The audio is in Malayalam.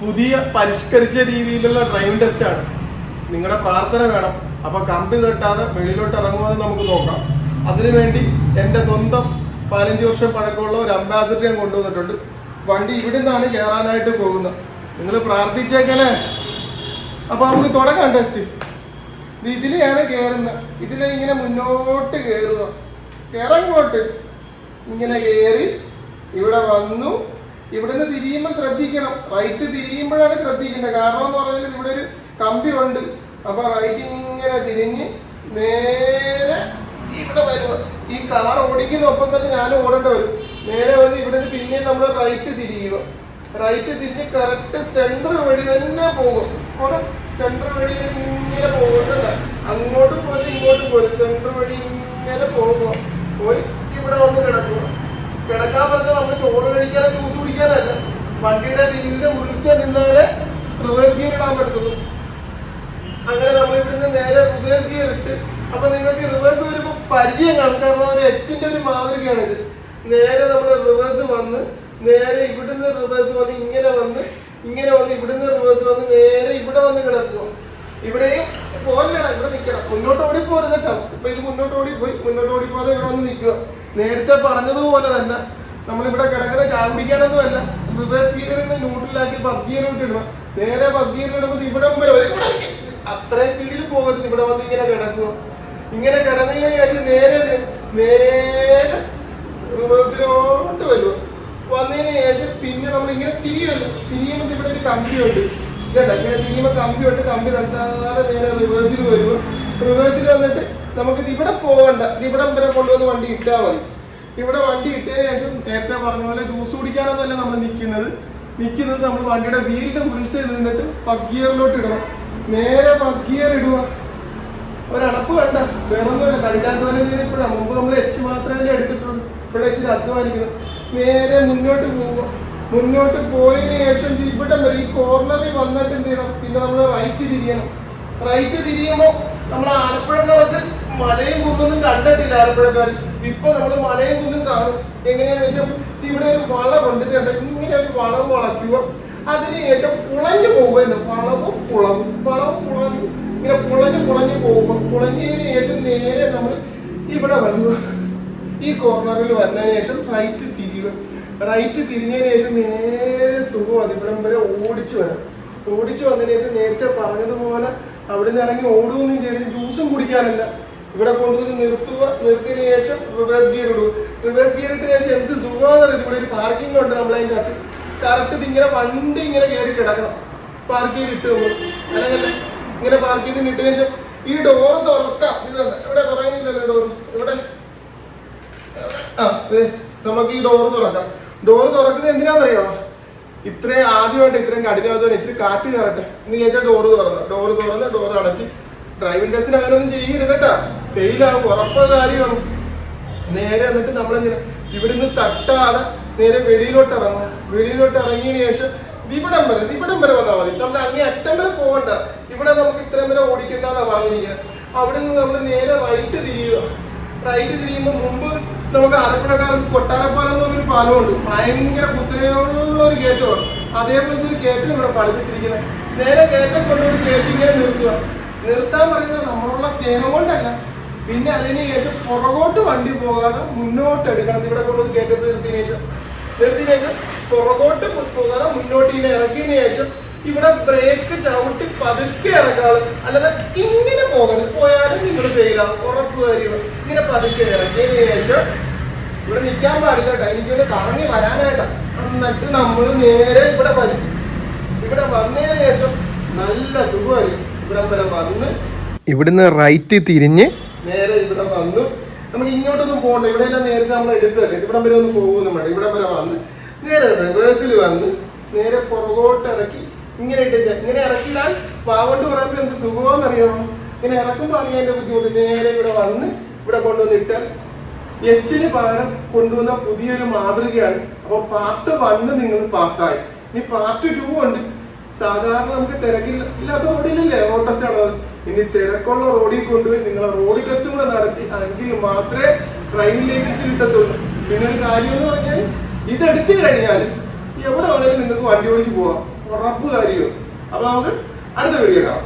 പുതിയ പരിഷ്കരിച്ച രീതിയിലുള്ള ഡ്രൈവ് ടെസ്റ്റ് ആണ്. നിങ്ങളുടെ പ്രാർത്ഥന വേണം. അപ്പൊ കമ്പി തട്ടാതെ വെളിയിലോട്ട് ഇറങ്ങുമെന്ന് നമുക്ക് നോക്കാം. അതിനുവേണ്ടി എന്റെ സ്വന്തം പതിനഞ്ച് വർഷം പഴക്കമുള്ള ഒരു അംബാസിഡർ ഞാൻ കൊണ്ടുവന്നിട്ടുണ്ട്. വണ്ടി ഇവിടെ നിന്നാണ് കയറാനായിട്ട് പോകുന്നത്. നിങ്ങൾ പ്രാർത്ഥിച്ചേക്കണേ. അപ്പൊ നമുക്ക് തുടങ്ങാം ടെസ്റ്റ്. ഇത് ഇതിലെയാണ് കയറുന്നത്. ഇതിലെ ഇങ്ങനെ മുന്നോട്ട് കയറുക. കയറങ്ങോട്ട് ഇങ്ങനെ കയറി ഇവിടെ വന്നു. ഇവിടുന്ന് തിരിയുമ്പോൾ ശ്രദ്ധിക്കണം. റൈറ്റ് തിരിയുമ്പോഴാണ് ശ്രദ്ധിക്കേണ്ടത്. കാരണം എന്ന് പറഞ്ഞാൽ ഇവിടെ ഒരു കമ്പി ഉണ്ട് അപ്പൊ റൈറ്റ് ഇങ്ങനെ തിരിഞ്ഞ് നേരെ ഇവിടെ വരുക ഈ കാർ ഓടിക്കുന്ന ഒപ്പം തന്നെ ഞാൻ ഓടേണ്ടി വരും. നേരെ വന്ന് ഇവിടുന്ന് പിന്നെ നമ്മൾ റൈറ്റ് തിരിയുക. റൈറ്റ് തിരിഞ്ഞ് കറക്റ്റ് സെന്റർ വഴി തന്നെ പോകും വഴി ഇങ്ങനെ പോകുന്നുണ്ട് അങ്ങോട്ടും പോലും ഇങ്ങോട്ടും പോലും സെന്റർ വഴി ഇങ്ങനെ പോകുക പോയി ഇവിടെ വന്ന് കിടക്കുക കിടക്കാൻ പറഞ്ഞാൽ നമ്മൾ ചോറ് കഴിക്കാനോ ജ്യൂസ് കുടിക്കാനല്ല വണ്ടിയുടെ വീലിന്റെ മുറിച്ച് നിന്നാൽ റിവേഴ്സ് ഗിയർ ഇടാൻ പറ്റുള്ളൂ അങ്ങനെ നമ്മൾ ഇവിടുന്ന് നേരെ റിവേഴ്സ് ഗിയർ ഇട്ട് അപ്പൊ നിങ്ങൾക്ക് റിവേഴ്സ് വരുമ്പോൾ പരിചയം കാണും. കാരണം ഒരു എച്ചിന്റെ ഒരു മാതൃകയാണ് ഇത്. നേരെ നമ്മൾ റിവേഴ്സ് വന്ന് നേരെ ഇവിടുന്ന് റിവേഴ്സ് വന്ന് ഇങ്ങനെ വന്ന് ഇങ്ങനെ വന്ന് ഇവിടുന്ന് റിവേഴ്സ് വന്ന് നേരെ ഇവിടെ വന്ന് കിടക്കുക. ഇവിടെ പോലെയാണ് ഇവിടെ നിൽക്കണം. മുന്നോട്ട് ഓടി പോരുത് കേട്ടോ. ഇപ്പൊ ഇത് മുന്നോട്ട് ഓടി പോയി. മുന്നോട്ട് ഓടി പോകാതെ ഇവിടെ വന്ന് നിൽക്കുക. നേരത്തെ പറഞ്ഞതുപോലെ തന്നെ നമ്മളിവിടെ കിടക്കുന്ന അല്ല റിവേഴ്സ് ഗിയർ ന്യൂട്രലാക്കി ബസ് ഗിയർ ഇട്ടിടണം നേരെ ബസ് ഗിയർ ഇടുമ്പോൾ ഇവിടം നിൽക്ക്. അത്രയും സ്പീഡിൽ പോകരുത്. ഇവിടെ വന്ന് ഇങ്ങനെ കിടക്കുക. ഇങ്ങനെ കിടന്നതിന് ശേഷം നേരെ നേരെ റിവേഴ്സിലോട്ട് വരുക വന്നതിന് ശേഷം പിന്നെ നമ്മൾ ഇങ്ങനെ തിരിയുമല്ലോ. തിരിയുമ്പോൾ ഇവിടെ ഒരു കമ്പിയുണ്ട് ഇതല്ല ഇങ്ങനെ തിരിയുമ്പോൾ കമ്പിയുണ്ട് കമ്പി തട്ടാതെ നേരെ റിവേഴ്സിൽ വരുക റിവേഴ്സിൽ വന്നിട്ട് നമുക്ക് ഇവിടെ പോകണ്ട. ഇവിടെ വരെ കൊണ്ടുവന്ന് വണ്ടി ഇട്ടാൽ മതി. ഇവിടെ വണ്ടി ഇട്ടതിന് ശേഷം നേരത്തെ പറഞ്ഞ പോലെ ജ്യൂസ് കുടിക്കാനൊന്നുമല്ല നമ്മൾ നിൽക്കുന്നത്. നിൽക്കുന്നത് നമ്മൾ വണ്ടിയുടെ വീലിന്റെ മുറിച്ച് നിന്നിട്ട് ഫസ്റ്റ് ഗിയറിലോട്ട് ഇടണം. നേരെ ഫസ്റ്റ് ഗിയർ ഇടുക. ഒരണപ്പ് വേണ്ട. വേറൊന്നുമില്ല. കഴിക്കാത്തവരെ ഇപ്പോഴാണ് മുമ്പ് നമ്മൾ എച്ച് മാത്രമല്ലേ എടുത്തിട്ടുള്ളൂ. ഇവിടെ ഇച്ചിരി അധ്വാനിക്കുന്നത് നേരെ മുന്നോട്ട് പോവുക. മുന്നോട്ട് പോയതിന് ശേഷം ഇവിടെ ഈ കോർണറിൽ വന്നിട്ട് എന്ത് ചെയ്യണം? പിന്നെ നമ്മൾ റൈറ്റ് തിരിയണം. റൈറ്റ് തിരിയുമ്പോൾ നമ്മൾ ആലപ്പുഴക്കാർക്ക് മലയും കുന്നൊന്നും കണ്ടിട്ടില്ല ആലപ്പുഴക്കാർ ഇപ്പൊ നമ്മൾ മലയും കുന്നും കാണും. എങ്ങനെയാന്ന് വെച്ചാൽ ഇവിടെ ഒരു വളവുണ്ട്? ഇങ്ങനെ ഒരു വളവ് വളയ്ക്കുക അതിനുശേഷം പുളഞ്ഞു പോകുമെന്ന് വളവും പുളവും വളവും പുളഞ്ഞു ഇങ്ങനെ പുളഞ്ഞു പുളഞ്ഞു പോകുമ്പോൾ പുളഞ്ഞതിന് ശേഷം നേരെ നമ്മൾ ഇവിടെ വരിക ഈ കോർണറിൽ വന്നതിന് ശേഷം റൈറ്റ് തിരിയുക റൈറ്റ് തിരിഞ്ഞതിന് ശേഷം നേരെ സുഖമാണ്. ഇവിടം വരെ ഓടിച്ചു വരാം. ഓടിച്ചു വന്നതിന് ശേഷം നേരത്തെ പറഞ്ഞതുപോലെ അവിടെ നിന്ന് ഇറങ്ങി ഓടുകയൊന്നും ചെയ്ത് ജ്യൂസും കുടിക്കാനല്ല ഇവിടെ കൊണ്ടുവന്ന് നിർത്തുക നിർത്തിയതിനു ശേഷം റിവേഴ്സ് ഗിയർ ഇടും. റിവേഴ്സ് ഗിയർ ഇട്ടതിനു ശേഷം എന്ത് സുഖമാണെന്നറിയത് ഇവിടെ ഒരു പാർക്കിംഗ് ഉണ്ട് നമ്മളതിന്റെ അകത്ത്. കറക്റ്റ് ഇതിങ്ങനെ വണ്ടി ഇങ്ങനെ കയറി കിടക്കണം. പാർക്ക് ചെയ്ത് ഇട്ട് നമ്മൾ അല്ലെങ്കിൽ ഇങ്ങനെ പാർക്ക് ചെയ്ത് ഇട്ടതിനു ശേഷം ഈ ഡോർ തുറക്കാം. ഇതുണ്ട് ഇവിടെ പറയുന്നില്ലല്ലോ ഡോർ ഇവിടെ. ആ നമുക്ക് ഈ ഡോർ തുറക്കാം. ഡോർ തുറക്കുന്നത് എന്തിനാണെന്നറിയാമോ ഇത്രയും ആദ്യമായിട്ട് ഇത്രയും കഠിനാധ്വാനം. ഇച്ചിരി കാറ്റ് കയറട്ടെ. എന്ന് ചോദിച്ചാൽ ഡോറ് തുറന്നു? ഡോറ് തുറന്ന് ഡോർ അടച്ച് ഡ്രൈവിംഗ് ടെസ്റ്റിന് അങ്ങനെ ഒന്നും ചെയ്യരുത് കേട്ടാ. ഫെയിലാവും ഉറപ്പ കാര്യമാണ്. നേരെ എന്നിട്ട് നമ്മളിങ്ങനെ ഇവിടുന്ന് തട്ടാതെ നേരെ വെളിയിലോട്ട് ഇറങ്ങും വെളിയിലോട്ട് ഇറങ്ങിയതിന് ശേഷം ഇവിടം വരെ ഇവിടം വരെ വന്നാൽ മതി. നമ്മൾ അങ്ങേ അറ്റം വരെ പോകണ്ട. ഇവിടെ നമുക്ക് ഇത്രയും വരെ ഓടിക്കണ്ടെന്നാ പറഞ്ഞിരിക്കുന്നത് അവിടെ നിന്ന് നമ്മൾ നേരെ റൈറ്റ് തിരിയുക. റൈറ്റ് തിരിയുമ്പോൾ മുമ്പ് നമുക്ക് ആലപ്പുഴക്കാർക്ക് കൊട്ടാരപ്പാലം എന്ന് പറഞ്ഞൊരു പാലമുണ്ട്. ഭയങ്കര കുത്തിരയുള്ള ഒരു കയറ്റമാണ് അതേപോലത്തെ ഒരു ഗേറ്റും ഇവിടെ പണിതിട്ടിരിക്കുന്നത് നേരെ ഗേറ്റം കൊണ്ടുപോയി ഗേറ്റിങ്ങനെ നിർത്തുക. നിർത്താൻ പറയുന്നത് നമ്മളുള്ള സ്നേഹം കൊണ്ടല്ല. പിന്നെ അതിന് ശേഷം പുറകോട്ട് വണ്ടി പോകാതെ മുന്നോട്ട് എടുക്കണം. ഇവിടെ കൊണ്ടുവന്ന് കേട്ടത് നിർത്തിയതിനു ശേഷം. നിർത്തിയതിനു ശേഷം പുറകോട്ട് പോകാതെ മുന്നോട്ട് ഇങ്ങനെ ഇറക്കിയതിനു ശേഷം ഇവിടെ ബ്രേക്ക് ചവിട്ടി പതുക്കെ ഇറക്കാൾ അല്ലാതെ ഇങ്ങനെ പോകരുത്. പോയാലും നിങ്ങൾ ഫെയിലാവും ഉറപ്പ് കാര്യങ്ങൾ ഇങ്ങനെ പതുക്കെ ഇറക്കിയതിന് ശേഷം ഇവിടെ നിൽക്കാൻ പാടില്ല കേട്ടോ. എനിക്കൊന്ന് കറങ്ങി വരാനായിട്ടാ. എന്നിട്ട് നമ്മൾ നേരെ ഇവിടെ വരും. ഇവിടെ വന്നതിന് ശേഷം നല്ല സുഖമായിരിക്കും. ഇവിടെ വരെ വന്ന് ഇവിടുന്ന് റൈറ്റ് തിരിഞ്ഞ് വന്നു. നമ്മൾ ഇങ്ങോട്ടൊന്നും പോകണ്ട. ഇവിടെ എല്ലാം നേരത്തെ നമ്മൾ എടുത്തല്ലേ ഇവിടെ വരെ ഒന്നും പോകുന്നു വേണ്ട ഇവിടെ വരെ വന്ന്. നേരെ റിവേഴ്സിൽ വന്ന്. നേരെ പുറകോട്ട് ഇറക്കി. ഇങ്ങനെ ഇട്ടിട്ട് ഇങ്ങനെ ഇറക്കിയാൽ പാവോട്ട് പറയുമ്പോൾ എന്ത് സുഖമാണെന്നറിയാമോ ഇങ്ങനെ ഇറക്കുമ്പോൾ അറിയാൻ എന്റെ ബുദ്ധിമുട്ട്. നേരെ ഇവിടെ വന്ന് ഇവിടെ കൊണ്ടുവന്ന് ഇട്ടാൽ എച്ചിന് പകരം കൊണ്ടുവന്ന പുതിയൊരു മാതൃകയാണ്. അപ്പോൾ പാർട്ട് വണ്ണ് നിങ്ങൾ പാസ്സായി ഇനി പാർട്ട് ടു ഉണ്ട്. സാധാരണ നമുക്ക് തിരക്കില്ല ഇല്ലാത്ത റോഡിലല്ലേ ഓട്ടസ് ആണത്. ആണ് ഇനി തിരക്കുള്ള റോഡിൽ കൊണ്ടുപോയി നിങ്ങൾ റോഡ് ടെസ്റ്റ് കൂടെ നടത്തി എങ്കിൽ മാത്രമേ ഡ്രൈവിംഗ് ലൈസൻസ് കിട്ടത്തുള്ളൂ. പിന്നെ ഒരു കാര്യം എന്ന് പറഞ്ഞാൽ ഇതെടുത്തു കഴിഞ്ഞാൽ എവിടെ വേണമെങ്കിലും നിങ്ങൾക്ക് വണ്ടി ഓടിച്ച് പോവാം. ഉറപ്പ് കാര്യമാണ് അപ്പൊ നമുക്ക് അടുത്ത വീഡിയോ കാണാം.